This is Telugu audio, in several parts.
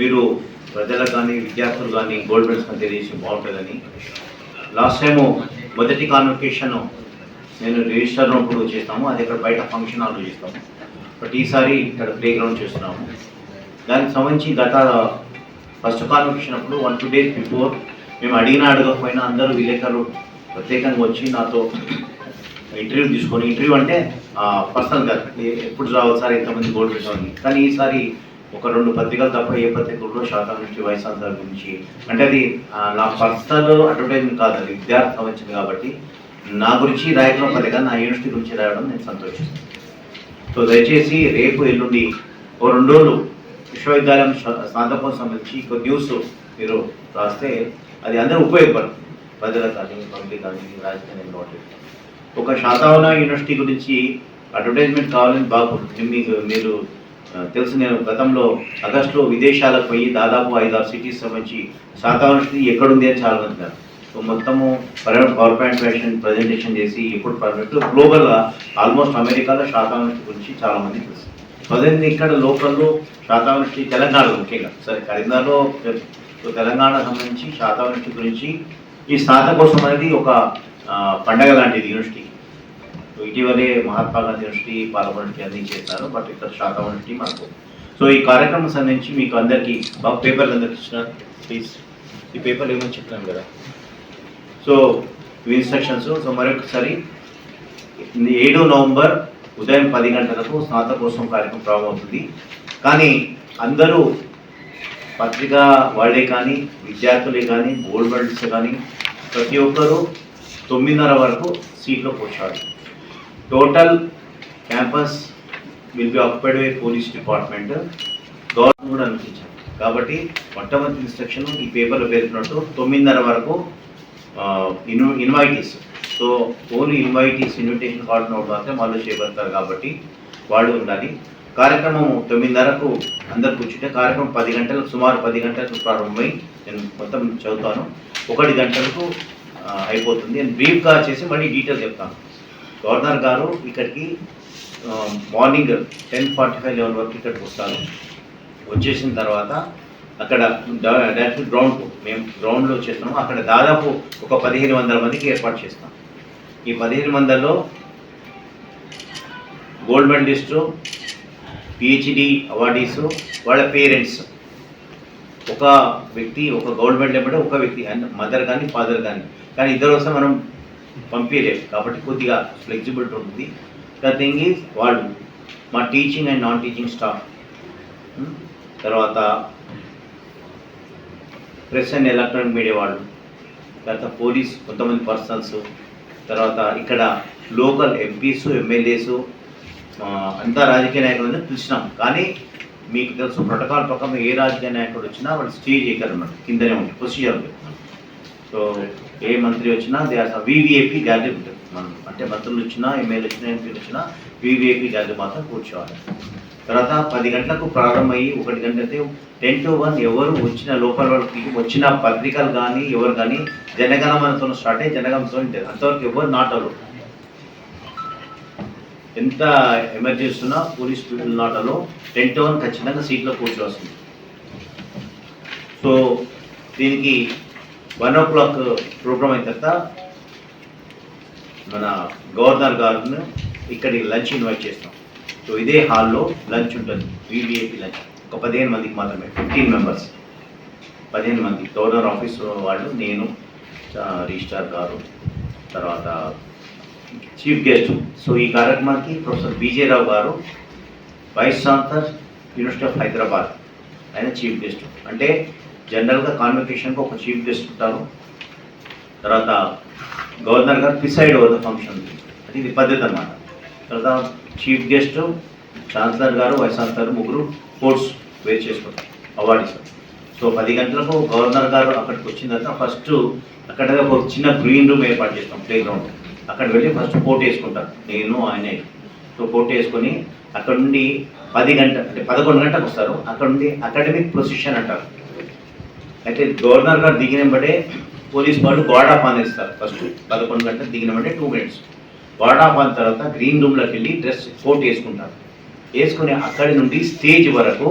మీరు ప్రజలకు కానీ విద్యార్థులు కానీ గోల్డ్ మెడల్స్ కానీ తెలియజేసి బాగుంటుందని. లాస్ట్ టైము మొదటి కాన్వకేషన్ నేను రిజిస్టర్ అప్పుడు చేస్తాము. అది ఇక్కడ బయట ఫంక్షన్ హాల్లో చేస్తాము. బట్ ఈసారి ఇక్కడ ప్లే గ్రౌండ్ చేస్తున్నాము. దానికి సంబంధించి గత ఫస్ట్ కాన్వకేషన్ అప్పుడు వన్ టూ డేస్ బిఫోర్ మేము అడిగినా అడగకపోయినా అందరూ విలేకరులు ప్రత్యేకంగా వచ్చి నాతో ఇంటర్వ్యూ తీసుకొని ఇంటర్వ్యూ అంటే పర్సనల్గా ఎప్పుడు రావాలి సార్? ఎంతమంది గోల్డ్ పెట్టాలని కానీ ఈసారి ఒక రెండు పత్రికలు తప్ప ఏ పత్రికల్లో శాతం నుంచి వైఎస్ఆర్ గురించి? అంటే అది నా పర్సనల్ అడ్వర్టైజ్మెంట్ కాదు అది విద్యార్థి సంబంధించింది కాబట్టి నా గురించి రాయడం పత్రిక నా యూనివర్సిటీ గురించి రాయడం నేను సంతోషిస్తాను. సో దయచేసి రేపు ఎల్లుండి ఓ రెండు రోజులు విశ్వవిద్యాలయం స్నాతకం సంబంధించి ఒక న్యూస్ మీరు రాస్తే అది అందరూ ఉపయోగపడుతుంది ప్రజలకు కానీ పబ్లిక్ కానీ రాజకీయ ఒక శాతవన యూనివర్సిటీ గురించి అడ్వర్టైజ్మెంట్ కావాలని బాగుంటుంది మీకు మీరు తెలుసు నేను గతంలో ఆగస్టులో విదేశాలకు పోయి దాదాపు ఐదారు సిటీస్ సంబంధించి శాతవన స్థితి ఎక్కడుంది అని చాలా మంది సో మొత్తము పర్యావరణ పవర్ పాయింట్ ప్రెజెంటేషన్ ప్రజెంటేషన్ చేసి ఇప్పుడు పర్ఫెక్ట్ గ్లోబల్గా ఆల్మోస్ట్ అమెరికాలో శాతావృష్టి గురించి చాలా మంది తెలుసు. ప్రజెంట్ ఇక్కడ లోకల్లో శాతావృష్టి తెలంగాణ ముఖ్యంగా. సరే కరీంనగర్లో తెలంగాణ సంబంధించి శాతావృష్టి గురించి ఈ స్నాతకోత్సవం అనేది ఒక పండగ లాంటిది యూనివర్సిటీ ఇటీవలే మహాత్మా గాంధీ యూనివర్సిటీ పాలకొండ యూనివర్సిటీ అన్ని చేశారు బట్ ఇక్కడ శాతం యూనివర్సిటీ మనకు. సో ఈ కార్యక్రమం సంబంధించి మీకు అందరికీ బాగా పేపర్లు అందరికి ఇచ్చిన ప్లీజ్ ఈ పేపర్లు ఏమో చెప్తాను కదా. సో ఇవి ఇన్స్ట్రక్షన్స్ సో మరొకసారి ఏడు నవంబర్ ఉదయం పది గంటలకు స్నాతకోత్సవం కార్యక్రమం ప్రారంభమవుతుంది. కానీ అందరూ పత్రిక వాళ్ళే కానీ విద్యార్థులే కానీ గోల్డ్ మెడల్స్ కానీ ప్రతి ఒక్కరూ తొమ్మిదిన్నర వరకు సీట్లో కూర్చోవాలి. Total campus will be occupied by police department. Government కూడా అనుమతించారు కాబట్టి మొట్టమొదటి ఇన్స్ట్రక్షన్ ఈ పేపర్లో పేర్కొన్నట్టు తొమ్మిదిన్నర వరకు in invitees. So only invitees invitation card note మాత్రం వాళ్ళు చేపడతారు కాబట్టి వాళ్ళు ఉండాలి. కార్యక్రమం తొమ్మిదిన్నరకు అందరు కూర్చుంటే కార్యక్రమం పది గంటలకు సుమారు పది గంటలకు ప్రారంభమై నేను మొత్తం చదువుతాను. ఒకటి గంటలకు అయిపోతుంది. నేను బ్రీఫ్గా చేసి మళ్ళీ డీటెయిల్ చెప్తాను. గవర్నర్ గారు ఇక్కడికి morning ten forty five eleven వరకు ఇక్కడికి వస్తారు. వచ్చేసిన తర్వాత అక్కడ డైరెక్ట్ గ్రౌండ్ మేము గ్రౌండ్లో చేస్తున్నాము. అక్కడ దాదాపు ఒక పదిహేను వందల మందికి ఏర్పాటు చేస్తాం. ఈ పదిహేను వందల్లో గోల్డ్ మెడలిస్టు పిహెచ్డి అవార్డీసు వాళ్ళ పేరెంట్స్. ఒక వ్యక్తి ఒక గవర్నమెంట్ మెడల్ ఒక వ్యక్తి అండ్ మదర్ కానీ ఫాదర్ కానీ కానీ ఇద్దరు వస్తే మనం పంపించలేము కాబట్టి కొద్దిగా ఫ్లెక్సిబిలిటీ ఉంటుంది. ద థింగ్ ఈజ్ వాళ్ళు మా teaching and non teaching staff తర్వాత ప్రెస్ అండ్ ఎలక్ట్రానిక్ మీడియా వాళ్ళు తర్వాత పోలీస్ కొంతమంది పర్సన్స్ తర్వాత ఇక్కడ లోకల్ ఎంపీస్ ఎమ్మెల్యేస్ అంతా రాజకీయ నాయకులు పిలిచినాం. కానీ మీకు తెలుసు ప్రోటోకాల్ ప్రకారం ఏ రాజకీయ నాయకుడు వచ్చినా వాళ్ళు స్టేజ్ చేయగలరు కిందనే ఉంటుంది ప్రొసీజర్ సో ఏ మంత్రి వచ్చినా దే ఆర్ వివిఐపి గ్యాలరీ ఉంటుంది. మనం అంటే మంత్రులు వచ్చినా ఎమ్మెల్యే వచ్చినా ఎంపీలు వచ్చినా వివిఐపి గ్యాలరీ మాత్రం కూర్చోవాలి. తర్వాత పది గంటలకు ప్రారంభమయ్యి ఒకటి గంట అయితే టెన్ టు వన్ ఎవరు వచ్చిన లోపల వాళ్ళకి వచ్చిన పత్రికలు కానీ ఎవరు కానీ జనగణమనతో స్టార్ట్ అయ్యి జనగణతో ఉంటుంది అంతవరకు ఎవరు నాట్ అలో ఎంత ఎమర్జెన్సీ ఉన్నా police people not allow ten to one ఖచ్చితంగా సీట్లో కూర్చోవాల్సింది. సో దీనికి వన్ ఓ క్లాక్ ప్రోగ్రామ్ అయిన తర్వాత మన గవర్నర్ గారిని ఇక్కడికి లంచ్ ఇన్వైట్ చేస్తాం. సో ఇదే హాల్లో లంచ్ ఉంటుంది వివిఐపి లంచ్. ఒక పదిహేను మందికి మాత్రమే ఫిఫ్టీన్ మెంబర్స్. పదిహేను మంది. గవర్నర్ ఆఫీస్ వాళ్ళు నేను రిజిస్టార్ గారు తర్వాత చీఫ్ గెస్ట్. సో ఈ కార్యక్రమానికి ప్రొఫెసర్ బీజే రావు గారు vice chancellor university of Hyderabad ఆయన చీఫ్ గెస్ట్. అంటే జనరల్గా కాన్వకేషన్కి ఒక చీఫ్ గెస్ట్ ఉంటారు. తర్వాత గవర్నర్ గారు ప్రిసైడ్ ఓవర్ ద ఫంక్షన్. అది ఇది పద్ధతి అన్నమాట. తర్వాత చీఫ్ గెస్ట్ ఛాన్సలర్ గారు వైస్ ఛాన్సలర్ ముగ్గురు కోర్స్ వేర్ చేసుకుంటారు అవార్డు ఇస్తారు. సో పది గంటలకు గవర్నర్ గారు అక్కడికి వచ్చిన తర్వాత ఫస్ట్ అక్కడ ఒక చిన్న గ్రీన్ రూమ్ ఏర్పాటు చేస్తాం ప్లే గ్రౌండ్. అక్కడ వెళ్ళి ఫస్ట్ పోటీ వేసుకుంటారు నేను ఆయనే. సో పోటీ వేసుకొని అక్కడ నుండి పది గంట అంటే పదకొండు గంటలకు వస్తారు. అక్కడ నుండి అకాడమిక్ ప్రొసిషన్ అంటారు. అయితే గవర్నర్ గారు దిగినబడే పోలీస్ వాళ్ళు గార్డ్ ఆఫ్ ఆన్ ఇస్తారు ఫస్ట్ పదకొండు గంటలకు దిగినబడే two minutes guard of honour తర్వాత గ్రీన్ రూమ్లోకి వెళ్ళి డ్రెస్ కోట్ వేసుకుంటారు. వేసుకుని అక్కడి నుండి స్టేజ్ వరకు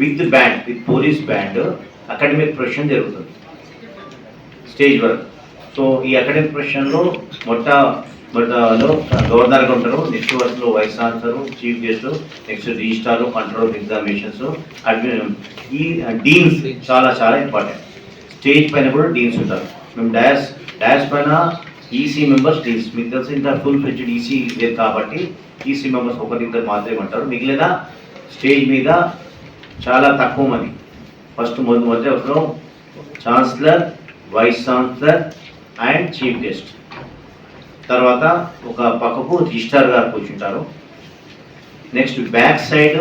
with band with police band academic procession జరుగుతుంది. స్టేజ్ వరకు. సో ఈ అకాడమిక్ ప్రొఫెషన్లో మొట్ట బట్ గవర్నర్గా ఉంటారు నెక్స్ట్ వరుసలో vice chancellor chief guest next registrar control examinations ఈ డీన్స్ చాలా చాలా ఇంపార్టెంట్. స్టేజ్ పైన కూడా డీన్స్ ఉంటారు. మేము డాష్ డాష్ పైన ఈసీ మెంబర్స్ డీన్స్. మీకు తెలిసి ఇంత ఫుల్ ఫ్లెడ్జ్డ్ ఈసీ లేదు కాబట్టి ఈసీ మెంబర్స్ ఒకరి ఇద్దరు మాత్రమే ఉంటారు. మిగిలిన స్టేజ్ మీద చాలా తక్కువ మంది. ఫస్ట్ మొదటి మొదటి అవసరం chancellor vice chancellor and chief guest. తర్వాత ఒక పక్కకు రిజిస్టార్ గారు కూర్చుంటారు. Next back side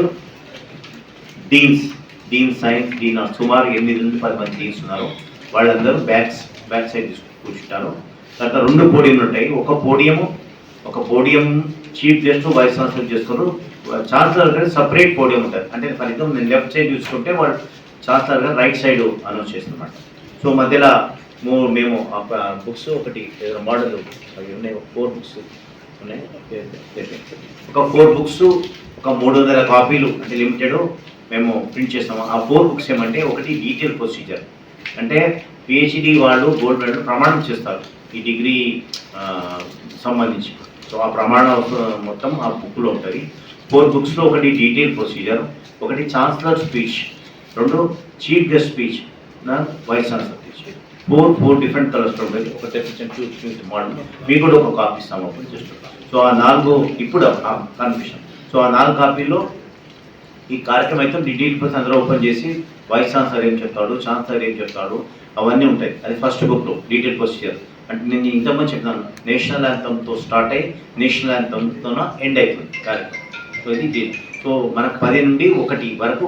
deans dean science dean సుమారు ఎనిమిది నుండి పది మంది డీన్స్ ఉన్నారు. వాళ్ళందరూ బ్యాక్స్ బ్యాక్ సైడ్ కూర్చుంటారు. తర్వాత రెండు పోడియంలు ఉంటాయి. ఒక పోడియము ఒక podium chief guest vice chancellor చేసుకున్నారు ఛాన్సలర్ గారు సపరేట్ పోడియం ఉంటుంది అంటే ఫలితం నేను లెఫ్ట్ సైడ్ చూసుకుంటే వాళ్ళు ఛాన్సలర్ గారు రైట్ సైడ్ అనౌన్స్ చేస్తున్నమాట సో మధ్యలో మూ- మేము బుక్స్ ఒకటి మోడల్ అవి ఉన్నాయి ఫోర్ బుక్స్ ఉన్నాయి ఒక ఫోర్ బుక్స్ ఒక మూడు వందల కాపీలు అంటే లిమిటెడ్ మేము ప్రింట్ చేస్తాము. ఆ ఫోర్ బుక్స్ ఏమంటే ఒకటి డీటెయిల్ ప్రొసీజర్ అంటే పిహెచ్డి వాళ్ళు గోల్డ్ మెడల్ ప్రమాణం చేస్తారు. ఈ డిగ్రీ సంబంధించి. సో ఆ ప్రమాణం మొత్తం ఆ బుక్లో ఉంటుంది. ఫోర్ బుక్స్లో ఒకటి డీటెయిల్ ప్రొసీజర్ ఒకటి ఛాన్సలర్ స్పీచ్ రెండు చీఫ్ గెస్ట్ స్పీచ్ నా vice chancellor speech four four different కలర్స్లో ఉంటుంది ఒక తెప్పించిన చూసి మోడల్ మీకు కూడా ఒక కాపీ ఇస్తాం ఓపెన్ జస్ట్ సో ఆ నాలుగు ఇప్పుడు కన్ఫ్యూషన్ సో ఆ నాలుగు కాపీలో ఈ కార్యక్రమం అయితే డీటెయిల్ కోసం అందరూ ఓపెన్ చేసి వైస్ ఛాన్సలర్ ఏం చెప్తాడు ఛాన్సలర్ ఏం చెప్తాడు అవన్నీ ఉంటాయి. అది ఫస్ట్ బుక్లో డీటెయిల్ ప్రొసీజర్ అంటే నేను ఇంతమంది చెప్తాను నేషనల్ యాంథమ్తో స్టార్ట్ అయ్యి నేషనల్ యాంథమ్తో ఎండ్ అవుతుంది కార్యక్రమం. సో ఇది ఇది. సో మనకు పది నుండి ఒకటి వరకు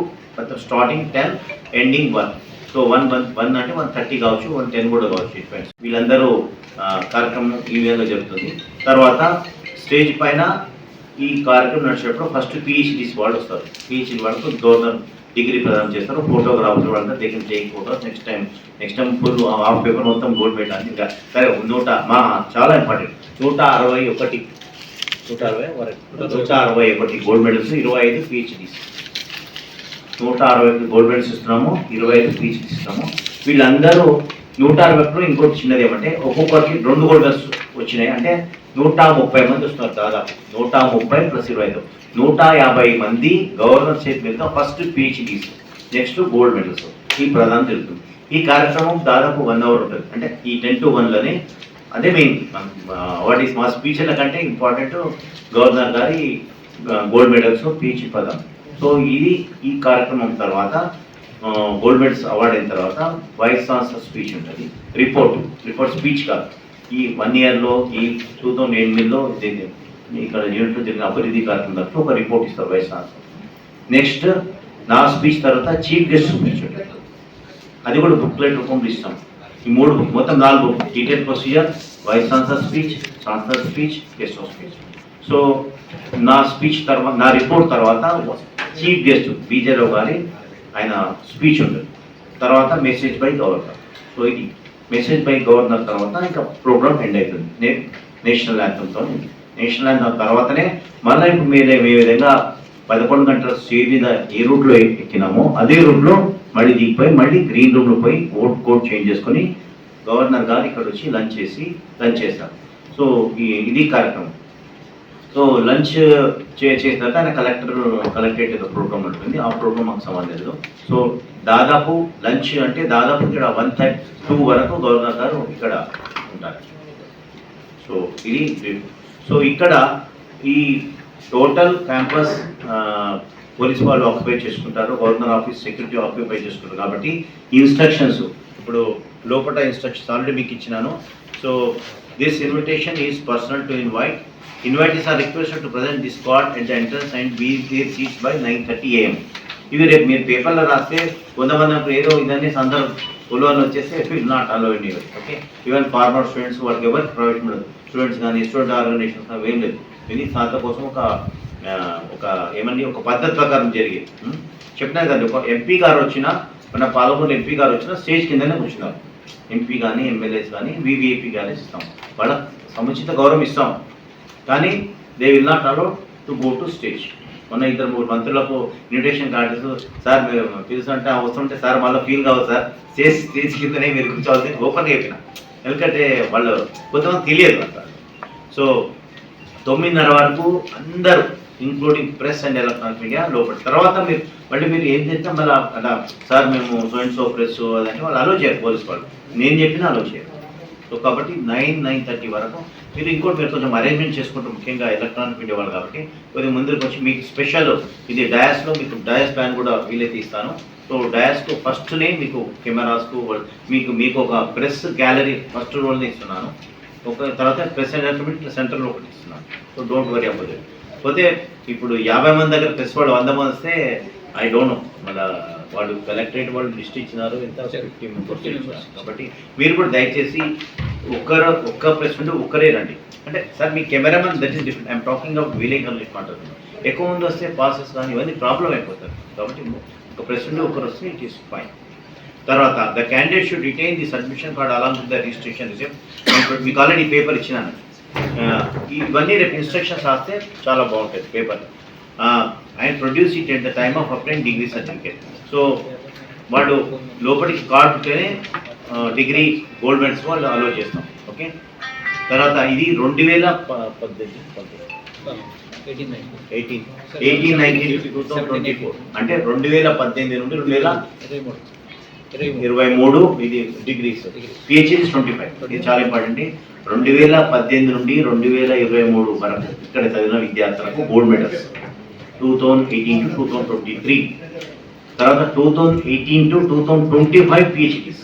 starting ten ending one so one one one అంటే వన్ థర్టీ కావచ్చు వన్ టెన్ కూడా కావచ్చు డిపెండ్స్ వీళ్ళందరూ కార్యక్రమం ఈ విధంగా జరుగుతుంది. తర్వాత స్టేజ్ పైన ఈ కార్యక్రమం నడిచేటప్పుడు ఫస్ట్ పిహెచ్డిస్ వాళ్ళు వస్తారు. పిహెచ్డి వాళ్ళకు గవర్నర్ డిగ్రీ ప్రదానం చేస్తారు. ఫోటోగ్రాఫర్ వాళ్ళంతా దగ్గర take photos next time next time full half paper మొత్తం గోల్డ్ పెట్టాలి ఇంకా సరే నూట మా చాలా ఇంపార్టెంట్ నూట అరవై ఒకటి నూట అరవై వరకు నూట అరవై ఒకటి గోల్డ్ మెడల్స్ ఇరవై ఐదు పిహెచ్డీస్ నూట అరవై గోల్డ్ మెడల్స్ ఇస్తున్నాము ఇరవై ఐదు పిహెచ్డీస్ ఇస్తున్నాము. వీళ్ళందరూ నూట అరవైలో ఇంకోటి చిన్నది ఏమంటే ఒక్కొక్కరికి రెండు గోల్డ్ మెడల్స్ వచ్చినాయి. అంటే నూట ముప్పై మంది వస్తున్నారు దాదాపు. నూట ముప్పై ప్లస్ ఇరవై ఐదు నూట యాభై మంది గవర్నర్ చేతి మీద first PhDs next gold medals. ఈ ప్రధానం జరుగుతుంది ఈ కార్యక్రమం దాదాపు వన్ అవర్ ఉంటుంది. అంటే ఈ టెన్ టు వన్లోనే అదే మెయిన్ వాట్ ఈస్ మా స్పీచ్ల కంటే ఇంపార్టెంట్ గవర్నర్ గారి గోల్డ్ మెడల్స్ పీచ్ పదం. సో ఇది ఈ కార్యక్రమం తర్వాత గోల్డ్ మెడల్స్ అవార్డ్ అయిన తర్వాత వైస్ ఛాన్సలర్ స్పీచ్ ఉంటుంది. రిపోర్ట్ రిపోర్ట్ స్పీచ్ కాదు. ఈ వన్ ఇయర్లో ఈ టూ థౌజండ్ ఎనిమిదిలో ఇక్కడ యూనిట్లో జరిగిన అభివృద్ధి కార్యక్రమం తరఫు ఒక రిపోర్ట్ ఇస్తారు వైస్ ఛాన్సలర్ నెక్స్ట్ నా స్పీచ్ తర్వాత చీఫ్ గెస్ట్ స్పీచ్ ఉంటుంది. అది కూడా బుక్లెట్ రూపంలో ఇస్తాం. ఈ మూడు బుక్ మొత్తం నాలుగు detail procedure vice chancellor speech chancellor speech guest speech so నా స్పీచ్ తర్వాత నా రిపోర్ట్ తర్వాత చీఫ్ గెస్ట్ బీజేరావు గారి ఆయన స్పీచ్ ఉంటుంది. తర్వాత మెసేజ్ బై గవర్నర్ సో ఇది మెసేజ్ బై గవర్నర్ తర్వాత ఇంకా ప్రోగ్రామ్ ఎండ్ అవుతుంది నేషనల్ యాంథమ్తో నేషనల్ యాంథమ్ తర్వాతనే మళ్ళీ ఇప్పుడు మీరు ఏ విధంగా పదకొండు గంటల స్టేజ్ మీద ఏ రూట్లో ఎక్కినామో అదే రూట్లో మళ్ళీ దిగిపోయి మళ్ళీ గ్రీన్ రూమ్లో పోయి ఓట్ కోట్ చేంజ్ చేసుకొని గవర్నర్ గారు ఇక్కడ వచ్చి లంచ్ చేసి లంచ్ చేస్తారు సో ఈ ఇది కార్యక్రమం. సో లంచ్ చే చేసిన తర్వాత ఆయన కలెక్టర్ కలెక్టరేట్ ఏదో ప్రోగ్రామ్ ఉంటుంది. ఆ ప్రోగ్రామ్ మాకు సంబంధం లేదు సో దాదాపు లంచ్ అంటే దాదాపు ఇక్కడ వన్ థర్టీ టూ వరకు గవర్నర్ గారు ఇక్కడ ఉంటారు. సో ఇది సో ఇక్కడ ఈ టోటల్ క్యాంపస్ పోలీస్ వాళ్ళు ఆక్యుపై చేసుకుంటారు. గవర్నర్ ఆఫీస్ సెక్యూరిటీ ఆక్యుపై చేసుకుంటారు. కాబట్టి ఇన్స్ట్రక్షన్స్ ఇప్పుడు లోపల ఇన్స్ట్రక్షన్స్ ఆల్రెడీ మీకు ఇచ్చినాను. So this invitation is personal to invite. Invitees are requested to present the spot at the entrance and be their seats by nine thirty AM ఇవి రేపు మీరు పేపర్లో రాస్తే కొంతమంది అప్పుడు ఏదో ఇదన్నీ సందర్భం ఉలవని వచ్చేస్తే will not allow in your okay even former students వాళ్ళకి ఎవరు ప్రొవైడ్ ఉండదు. స్టూడెంట్స్ కానీ స్టూడెంట్ ఆర్గనైజేషన్స్ కానీ ఏం లేదు. ఇది సాధన కోసం ఒక ఒక ఏమని ఒక పద్ధతి ప్రకారం జరిగేది. Hmm? చెప్పినా కదా ఒక ఎంపీ గారు వచ్చినా మన పాలమూరు ఎంపీ గారు వచ్చినా స్టేజ్ కిందనే కూర్చున్నారు. ఎంపీ కానీ ఎమ్మెల్యేస్ కానీ వివిఐపీ కానీ ఇస్తాం. వాళ్ళ సముచిత గౌరవం ఇస్తాం. కానీ they will not allowed to go to stage మొన్న ఇద్దరు మూడు మంత్రులకు ఇన్విటేషన్ కార్డు సార్ పిలుస్తుంటే వస్తుంటే సార్ మళ్ళీ ఫీల్ కావాలి సార్. చేసి చేసి కిందనే మీరు కూర్చోవాలి ఓపెన్గా చెప్పిన. ఎందుకంటే వాళ్ళు కొంతమంది తెలియదు అంట. సో తొమ్మిదిన్నర వరకు అందరూ including press and electronic media లోపల. తర్వాత మీరు మళ్ళీ మీరు ఏం చేస్తాం మళ్ళీ అలా సార్ మేము సో అండ్ సో ప్రెస్ అదంటే వాళ్ళు అలో చేయరు పోలీస్ వాళ్ళు. నేను చెప్పినా అలో చేయరు. సో కాబట్టి నైన్ నైన్ థర్టీ వరకు మీరు ఇంకోటి మీరు కొంచెం అరేంజ్మెంట్ చేసుకుంటారు ముఖ్యంగా ఎలక్ట్రానిక్ మీడియా వాళ్ళు కాబట్టి కొద్దిగా ముందుకు వచ్చి మీకు స్పెషల్ ఇది డయాస్లో మీకు డయాస్ ప్లాన్ కూడా వీలైతే ఇస్తాను. సో డయాస్కు ఫస్ట్నే మీకు కెమెరాస్కు మీకు మీకు ఒక ప్రెస్ గ్యాలరీ ఫస్ట్ రోల్ని ఇస్తున్నాను. ఒక తర్వాత ప్రెస్ అండ్ సెంటర్లో ఒకటి ఇస్తున్నాను. సో డోంట్ వరీ అవ్వదు పోతే ఇప్పుడు యాభై మంది దగ్గర ప్రెస్ వాళ్ళు వంద మంది వస్తే ఐ డోంట్ నో మళ్ళా వాళ్ళు కలెక్టరేట్ వాళ్ళు లిస్ట్ ఇచ్చినారు ఎంత? ఫిఫ్టీ మెంబర్స్ కాబట్టి మీరు కూడా దయచేసి ఒక్కరు ఒక్క ప్రెస్ ఉంటే ఒక్కరే రండి. అంటే sir me cameraman that is different. I'm talking of విలేకర్ మాట్లాడుతున్నాను. ఎక్కువ మంది వస్తే పాసెస్ కానీ ఇవన్నీ ప్రాబ్లం అయిపోతారు కాబట్టి ఒక ప్రెస్ ఉంటే ఒకరు వస్తే ఇట్ ఈస్ ఫైన్ తర్వాత the candidate should retain the submission card along with the registration receipt మీకు ఆల్రెడీ పేపర్ ఇచ్చినాను. ఇవన్నీ రేపు ఇన్స్ట్రక్షన్స్ రాస్తే చాలా బాగుంటుంది paper and produce it at the time of obtain degree certificate so వాడు లోపలికి కార్డు ఉంటేనే డిగ్రీ గోల్డ్ మెడల్స్ వాళ్ళు అలో చేస్తాం. ఓకే తర్వాత ఇది రెండు వేల పద్దెనిమిది eighteen nine eighteen eighteen nineteen two thousand twenty four అంటే రెండు వేల పద్దెనిమిది నుండి రెండు వేల ఇరవై మూడు ఇది డిగ్రీస్ పిహెచ్డి ట్వంటీ ఫైవ్ ఇది చాలా ఇంపార్టెంట్ రెండు వేల పద్దెనిమిది నుండి రెండు వేల ఇరవై మూడు వరకు ఇక్కడ చదివిన విద్యార్థులకు gold medals two thousand eighteen to two thousand twenty three తర్వాత two thousand eighteen to two thousand twenty five PhDs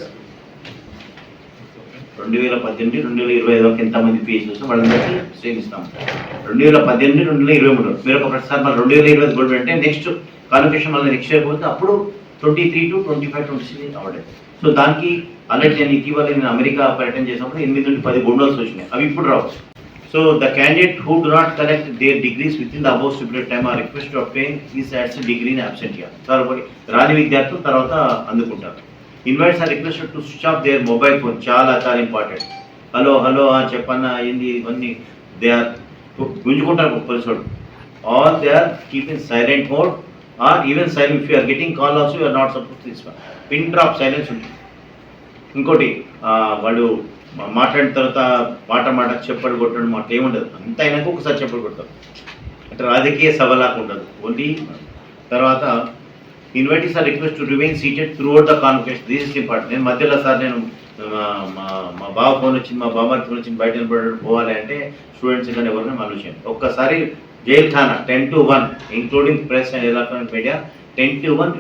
రెండు వేల పద్దెనిమిది రెండు వేల ఇరవై ఐదు వరకు ఎంతమంది పిహెచ్డీ వస్తే వాళ్ళందరికీ సేమ్ ఇస్తాం రెండు వేల పద్దెనిమిది రెండు వేల ఇరవై మూడు మీరు ఒక ప్రతిసారి మళ్ళీ రెండు వేల ఇరవై గోల్డ్ అంటే నెక్స్ట్ కాలిఫికేషన్ మళ్ళీ నెక్స్ట్ ఇయర్ పోతే అప్పుడు twenty three to twenty five twenty six అవ్వడం సో దానికి ఆల్రెడీ నేను ఇటీవల నేను అమెరికా పర్యటన చేసినప్పుడు ఎనిమిది నుండి పది గోల్డ్స్ వచ్చినాయి. అవి ఇప్పుడు రావు So the candidate who do not collect their degrees within the above stipulated time time or to obtain obtain as a degree in absentia. Year కాబట్టి రాని విద్యార్థులు తర్వాత అందుకుంటారు. Invites are requested to switch off their mobile phone చాలా చాలా ఇంపార్టెంట్ హలో హలో ఆ చెప్పన్న ఏంది ఇవన్నీ. They are గుంజుకుంటారు police all they are keep silent mode or even silent if you're getting call also you're not suppose తీసుకో పిన్ డ్రాప్ సైలెన్స్ ఉంటుంది. ఇంకోటి వాళ్ళు మాట్లాడిన తర్వాత మాట మాట చెప్పడు కొట్టడం మాట ఏముండదు. అంత అయినాక ఒకసారి చెప్పడు కొడతాం. అంటే రాజకీయ సభలాగా ఉండదు. ఓన్లీ తర్వాత invite are request to remain seated throughout the conference this is important నేను మధ్యలో సార్ నేను మా మా మా బావ ఫోన్ వచ్చింది మా బామ్మ ఫోన్ వచ్చింది బయట నిలబడి పోవాలి అంటే స్టూడెంట్స్ కానీ ఎవరిని ఆలోచన ఒక్కసారి jail ఖానా ten to one including press and electronic media ten to one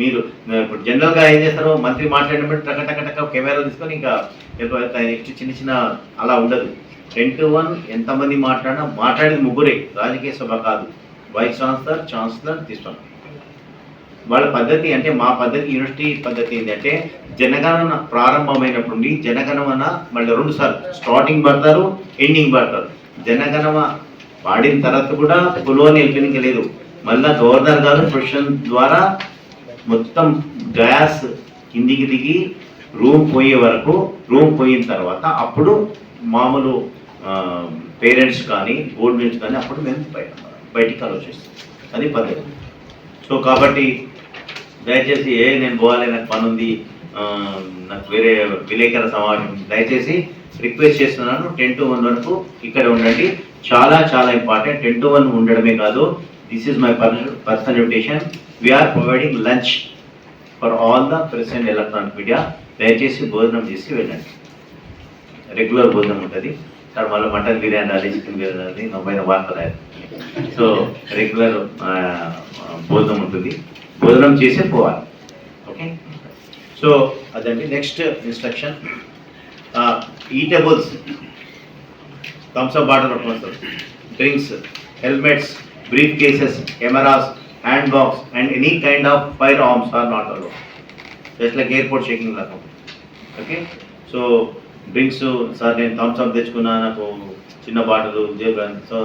మీరు ఇప్పుడు జనరల్గా ఏం చేస్తారు మంత్రి మాట్లాడినప్పుడు టక టక టక కెమెరా తీసుకొని ఇంకా నెక్స్ట్ చిన్న చిన్న అలా ఉండదు. టెన్ టు వన్ ఎంతమంది మాట్లాడినా మాట్లాడేది ముగ్గురే రాజకీయ సభ కాదు. వైస్ ఛాన్సలర్ ఛాన్సలర్ తీసుకోండి వాళ్ళ పద్ధతి అంటే మా పద్ధతి యూనివర్సిటీ పద్ధతి ఏంటంటే జనగణన ప్రారంభమైనప్పుడు నుండి జనగణమన మళ్ళీ రెండు సార్లు స్టార్టింగ్ పడతారు ఎండింగ్ పడతారు. జనగణమ వాడిన తర్వాత కూడా పులోని వెళ్ళడానికి లేదు. మళ్ళా గవర్నర్ గారు ప్రొఫెషన్ ద్వారా మొత్తం గ్యాస్ కిందికి దిగి రూమ్ పోయే వరకు రూమ్ పోయిన తర్వాత అప్పుడు మామూలు పేరెంట్స్ కానీ గవర్నమెంట్స్ కానీ అప్పుడు మేము బయట బయటికి ఆలోచిస్తాం అది పద్ధతి. సో కాబట్టి దయచేసి ఏ నేను పోవాలి నాకు పని ఉంది నాకు వేరే విలేకరుల సమావేశం దయచేసి రిక్వెస్ట్ చేస్తున్నాను టెన్ టు వన్ వరకు ఇక్కడ ఉండండి. చాలా చాలా ఇంపార్టెంట్ టెన్ టు వన్ ఉండడమే కాదు this is my personal invitation we're providing lunch for all the present electronic media దయచేసి భోజనం చేసి వెళ్ళండి. రెగ్యులర్ భోజనం ఉంటుంది. తర్వాత మళ్ళీ మటన్ బిర్యానీ రాలి చికెన్ బిర్యానీ రాలి నొంబై వార్త రాదు సో రెగ్యులర్ భోజనం ఉంటుంది. భోజనం చేసే పోవాలి. ఓకే సో అదండి. Next instruction eatables Thums Up bottle drinks helmets briefcases cameras hand box and any kind of firearms are not allow just like airport checking లాగా ఓకే సో డ్రింక్స్ సార్ నేను థమ్స్ అప్ తెచ్చుకున్నా నాకు చిన్న bottle జేబుల్ so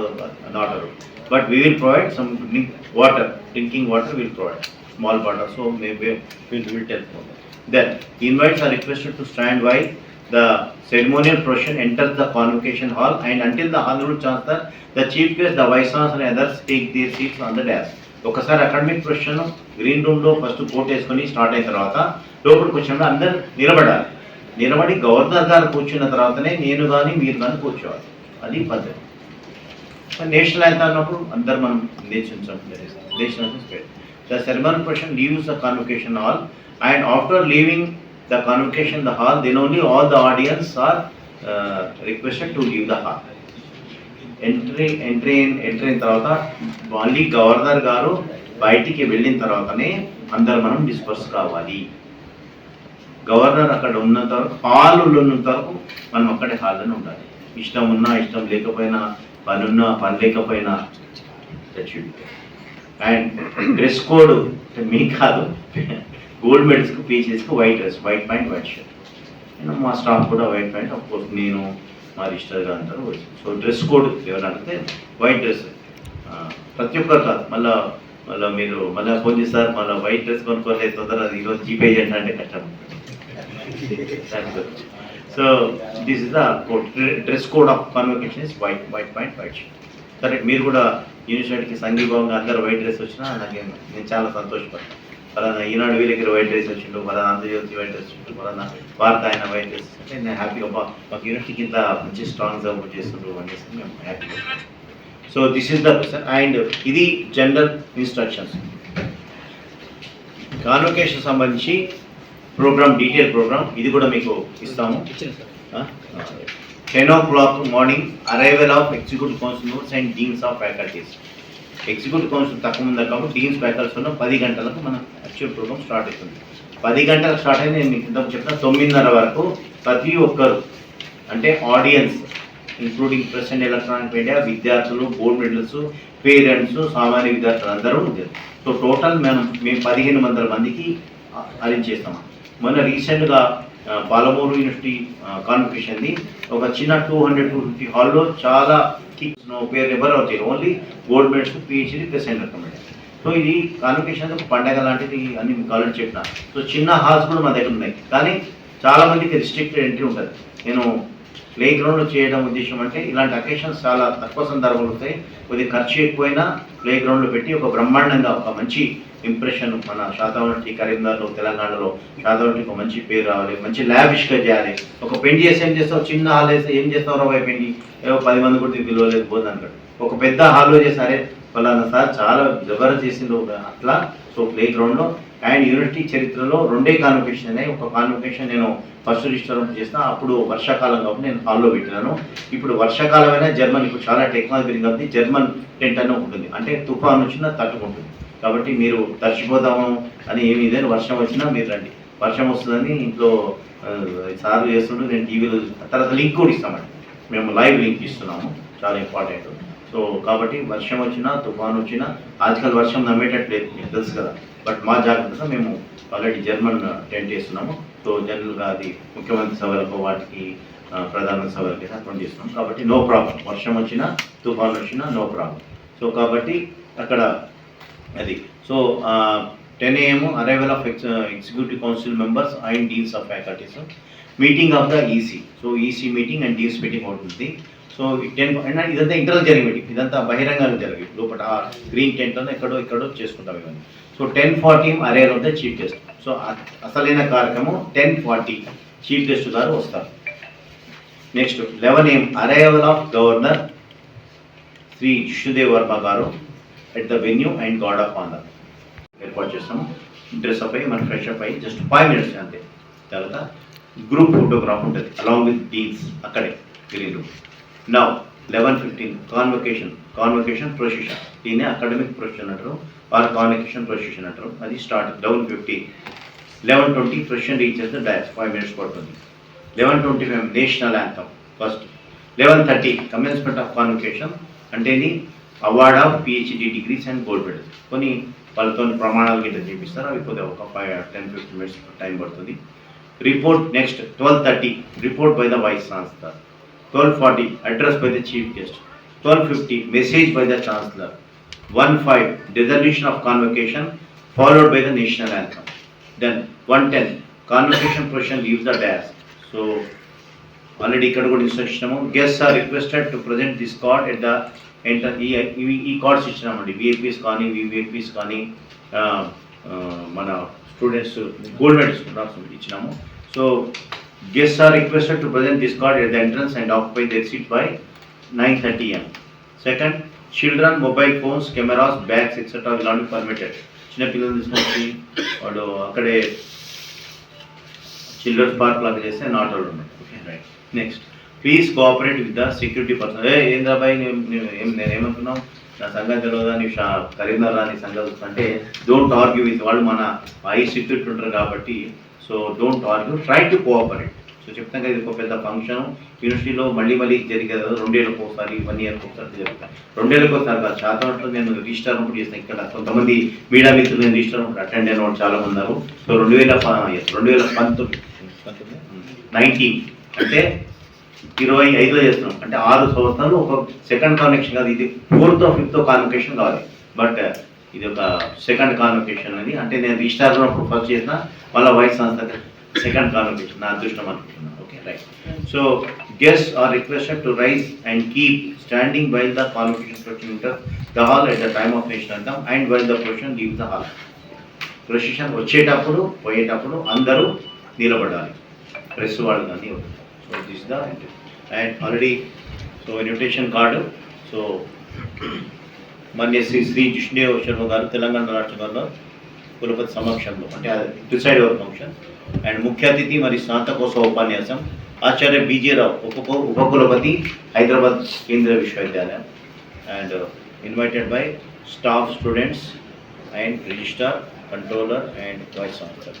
not allow but we will provide some drink water drinking water will provide small bottle so may will will tell then invites are requested to stand by the ceremonial procession enters the convocation hall and until the honorable chancellor, the chief guest, the vice chancellor and others take their seats on the dais. ఒకసారి అకాడమిక్ ప్రొఫెషన్ గ్రీన్ రూమ్లో ఫస్ట్ కోట్ వేసుకొని స్టార్ట్ అయిన తర్వాత లోపల వచ్చినప్పుడు అందరు నిలబడాలి. నిలబడి గవర్నర్ గారు కూర్చున్న తర్వాతనే నేను కానీ మీరు కానీ కూర్చోవాలి. అది పద్ధతి. నేషనల్ యాంథమ్ అన్నప్పుడు అందరు మనం నేర్చుకుంటాం national the ceremonial person leaves the convocation hall and after leaving the the the hall only all all the audience are requested to leave the hall entry entry entry అయిన తర్వాత మళ్ళీ గవర్నర్ గారు బయటికి వెళ్ళిన తర్వాతనే అందరు మనం డిస్పర్స్ కావాలి. గవర్నర్ అక్కడ ఉన్నంత వరకు హాల్లో ఉన్నంత వరకు మనం అక్కడే హాల్లోనే ఉండాలి. ఇష్టం ఉన్నా ఇష్టం లేకపోయినా పని ఉన్నా పని లేకపోయినా అండ్ డ్రెస్ కోడ్ మీ కాదు. గోల్డ్ మెడల్స్కి పీసెస్కి white dress white pant white shirt మా స్టాఫ్ కూడా వైట్ ప్యాంట్ ఆఫ్ కోర్స్ నేను మా రిజిస్టర్ గారు అంటారు సో డ్రెస్ కోడ్ ఎవరు అడిగితే వైట్ డ్రెస్ ప్రతి ఒక్కరు కాదు. మళ్ళీ మళ్ళీ మీరు మళ్ళీ ఫోన్ చేస్తారు మళ్ళీ వైట్ డ్రెస్ కొనుక్కోలేదు తొందర ఈరోజు జీపే చేయండి అంటే కష్టం. So this is the code dress code of convocation is white white pant white shirt correct మీరు కూడా యూనివర్సిటీకి సంఘీభావంగా అందరు వైట్ డ్రెస్ వచ్చినా నాకేం నేను చాలా సంతోషపడతాను ఫలానా ఈనాడు వీళ్ళకి వైట్ డ్రెస్ వచ్చిండు ఫలానా ఆంధ్రజ్యోతి వైట్ డ్రెస్ వచ్చిండు ఫలానా వార్త ఆయన వైట్ డ్రెస్ అంటే నేను హ్యాపీగా మాకు యూనివర్సిటీకి ఇంత మంచి స్ట్రాంగ్ సపోర్ట్ చేస్తుండ్రు అనేసి మేము హ్యాపీగా so this is the and ఇది జనరల్ ఇన్స్ట్రక్షన్స్ కాన్వకేషన్ సంబంధించి ప్రోగ్రామ్ డీటెయిల్ ప్రోగ్రామ్ ఇది కూడా మీకు ఇస్తాము. Ten o'clock morning arrival of executive council and deans of faculties executive council తక్కువ ఉంది కాబట్టి డీన్స్ ఫ్యాకల్టీస్ ఉన్న పది గంటలకు మన యాక్చువల్ ప్రోగ్రామ్ స్టార్ట్ అవుతుంది. పది గంటలకు స్టార్ట్ అయింది నేను ఇంతకు చెప్పిన తొమ్మిదిన్నర వరకు ప్రతి ఒక్కరు అంటే audience including press and electronic media విద్యార్థులు బోర్డ్ మెడల్స్ పేరెంట్స్ సామాన్య విద్యార్థులు అందరూ ఉంటారు సో టోటల్ మనం మేము పదిహేను వందల మందికి అరేంజ్ చేస్తాం. మొన్న రీసెంట్గా పాలమూరు యూనివర్సిటీ కాన్వకేషన్ది ఒక చిన్న టూ హండ్రెడ్ టూ ఫిఫ్టీ హాల్లో చాలా కిక్స్ పేరు ఎవరు అవుతాయి? Only gold medals PhD plus centre so ఇది కాన్వకేషన్ ఒక పండగ లాంటిది అని మీకు ఆల్రెడీ చెప్పిన. సో చిన్న హాల్స్ కూడా మా దగ్గర ఉన్నాయి. కానీ చాలా మందికి రిస్ట్రిక్టెడ్ ఎంట్రీ ఉంటుంది. నేను ప్లే గ్రౌండ్లో చేయడం ఉద్దేశం అంటే ఇలాంటి అకేషన్స్ చాలా తక్కువ సందర్భాలు ఉంటాయి. కొద్దిగా ఖర్చు ఎక్కువైనా ప్లే గ్రౌండ్లో పెట్టి ఒక బ్రహ్మాండంగా ఒక మంచి ఇంప్రెషన్ మన శాతవనటి కరీంనగర్లో తెలంగాణలో శాతవనటి ఒక మంచి పేరు రావాలి మంచి లావిష్గా చేయాలి. ఒక పెండి చేసి ఏం చేస్తావు? చిన్న హాల్ వేస్తే ఏం చేస్తావు రాబాయ్ పెండి? ఏవో పది మంది కూడా పిలవలేదు పోదు అంటాడు. ఒక పెద్ద హాల్లో చేసారే ఫలానా సార్ చాలా జబర్దస్త్ చేసింది ఒక అట్లా. సో ప్లే గ్రౌండ్లో అండ్ యూనివర్సిటీ చరిత్రలో రెండే కాన్వకేషన్ ఉన్నాయి ఒక కాన్వకేషన్ నేను ఫస్ట్ రిజిస్టర్ చేసిన. అప్పుడు వర్షాకాలం కాబట్టి నేను హాల్లో పెట్టినాను. ఇప్పుడు వర్షాకాలమైనా జర్మన్ ఇప్పుడు చాలా టెక్నాలజీ పెరిగింది కాబట్టి జర్మన్ టెంట్ అని ఉంటుంది అంటే తుఫాన్ వచ్చినా తట్టుకుంటుంది. కాబట్టి మీరు తడిచిపోతాము అని ఏమి ఇదే వర్షం వచ్చినా మీరు రండి. వర్షం వస్తుందని ఇంట్లో ఆ, సార్లు చేస్తుంటే నేను టీవీలో తర్వాత లింక్ కూడా ఇస్తామండి. మేము లైవ్ లింక్ ఇస్తున్నాము. చాలా ఇంపార్టెంట్. సో కాబట్టి వర్షం వచ్చినా తుఫాన్ వచ్చినా ఆజ్కల్ వర్షం నమ్మేటట్టు లేదు మీకు తెలుసు కదా. బట్ మా జాగ్రత్తగా మేము ఆల్రెడీ జర్మన్ టెంట్ చేస్తున్నాము సో జనరల్గా అది ముఖ్యమంత్రి సభలకు వాటికి ప్రధాన సభలకి అటువంటి చేస్తున్నాం. కాబట్టి నో ప్రాబ్లం. వర్షం వచ్చినా తుఫాన్ వచ్చినా నో ప్రాబ్లం. సో కాబట్టి అక్కడ అది. So ten AM arrival of ex executive council members and deans of faculties meeting of the EC so EC meeting and deans meeting ఉంటుంది సో టెన్ అండ్ ఇదంతా ఇంటర్నల్ జరిగే మీటింగ్ ఇదంతా బహిరంగంగా జరిగి లోపల గ్రీన్ టెంట్ అని ఎక్కడో ఎక్కడో చేసుకుంటాం ఇవన్నీ. So ten forty arrival of the chief guest so అసలైన కార్యక్రమం టెన్ ఫార్టీ చీఫ్ గెస్ట్ గారు వస్తారు. Next eleven AM arrival of governor Shri Vishnudev Varma గారు. At the venue and guard of honour ఏర్పాటు చేస్తాము. డ్రెస్ అప్ అయ్యి మనం ఫ్రెష్ అప్ అయ్యి జస్ట్ ఫైవ్ మినిట్స్ అంతే. తర్వాత గ్రూప్ ఫోటోగ్రాఫ్ ఉంటుంది అలాంగ్ విత్ డీన్స్ అక్కడే green room now eleven fifteen convocation convocation procession దీన్ని అకాడమిక్ ప్రొసెషన్ అంటారు ఆర్ కాన్వకేషన్ ప్రొసెషన్ అంటారు. అది start eleven fifty eleven twenty procession reach చేస్తే డయాస్ ఫైవ్ మినిట్స్ పడుతుంది. Eleven twenty five national anthem first eleven thirty commencement of convocation అంటే award of PhD degrees and gold medals. కొన్ని వాళ్ళతో ప్రమాణాలు గిట్ట చేపిస్తారు? అవి కొద్దిగా ఒక five ten fifteen minutes time పడుతుంది. Report next twelve thirty report by the vice chancellor. Twelve forty address by the chief guest. Twelve fifty message by the chancellor. One five dissolution of convocation followed by the national anthem then one ten convocation procession leave the dais so already ఇక్కడ కూడా instruction guest are requested to present this card at the enter ఈ ఈ కార్డ్స్ ఇచ్చినామండి. విఐపీస్ కానీ వివిఐపీస్ కానీ మన స్టూడెంట్స్ గోల్డ్ మెడల్స్ ఇచ్చినాము. So guest are requested to present this card at the entrance and occupy their seat by nine thirty AM second children mobile phones cameras bags etcetera ఇలాంటివి పర్మిటెడ్ చిన్నపిల్లలు తీసుకొచ్చి వాళ్ళు అక్కడే చిల్డ్రన్స్ పార్క్ లాగా చేస్తే నాట్ అవుట్ ఉన్నాయి okay right next please cooperate with the security person ఏ ఏం రాబాయి నేను ఏమంటున్నావు? నా సంగతి తెలియదా నీ షా కరీంనగర్ నీ సంగతి అంటే డోంట్ ఆర్గ్యూ విత్ వాళ్ళు మన ఐ సెక్యూరిటీ ఉంటారు కాబట్టి so don't argue try to cooperate so చెప్తాం కదా ఇది ఒక పెద్ద ఫంక్షన్ యూనివర్సిటీలో మళ్ళీ మళ్ళీ జరిగేది కదా రెండేళ్ళకి ఒకసారి వన్ ఇయర్కి ఒకసారి జరుగుతాయి రెండేళ్ళకి ఒకసారి కాదు శాతం ఉంటుంది నేను రిజిస్టర్ ఉన్నప్పుడు చేస్తాను ఇక్కడ కొంతమంది మీడియా మిత్రులు నేను రిజిస్టర్ ఉన్నప్పుడు అటెండ్ అయిన వాళ్ళు చాలా ఉన్నారు. సో రెండు వేల ప- రెండు వేల పంతొమ్మిది నైన్టీన్ అంటే ఇరవై ఐదులో చేస్తున్నాం. అంటే ఆరు సంవత్సరాలు ఒక సెకండ్ కాన్వెక్షన్ కాదు ఇది ఫోర్త్ ఫిఫ్త్ కాన్వకేషన్ కావాలి. బట్ uh, ఇది ఒక సెకండ్ కాన్వకేషన్ అని. అంటే నేను రిజిస్టార్ ఉన్నప్పుడు ఫస్ట్ చేసిన మళ్ళీ వైస్ సంస్థ సెకండ్ కాన్వకేషన్ నా అదృష్టం అనుకుంటున్నాను okay right so guests are requested to rise and keep standing while the convocation procedure the hall at the time of nation అంటాం and while the procession leave the hall procession వచ్చేటప్పుడు పోయేటప్పుడు అందరూ నిలబడాలి. ప్రెస్ వాళ్ళు కానీ and already so invitation card so మన శ్రీ శ్రీ జిష్ణుదేవ్ శర్మ గారు తెలంగాణ రాష్ట్రంలో కులపతి సమక్షంలో అంటే డిసైడ్ అవర్ ఫంక్షన్. అండ్ ముఖ్య అతిథి మరి స్నాతకోత్సవ ఉపన్యాసం ఆచార్య బీజేరావు ఉప ఉపకులపతి హైదరాబాద్ కేంద్ర విశ్వవిద్యాలయం. And invited by staff students and registrar controller and vice chancellor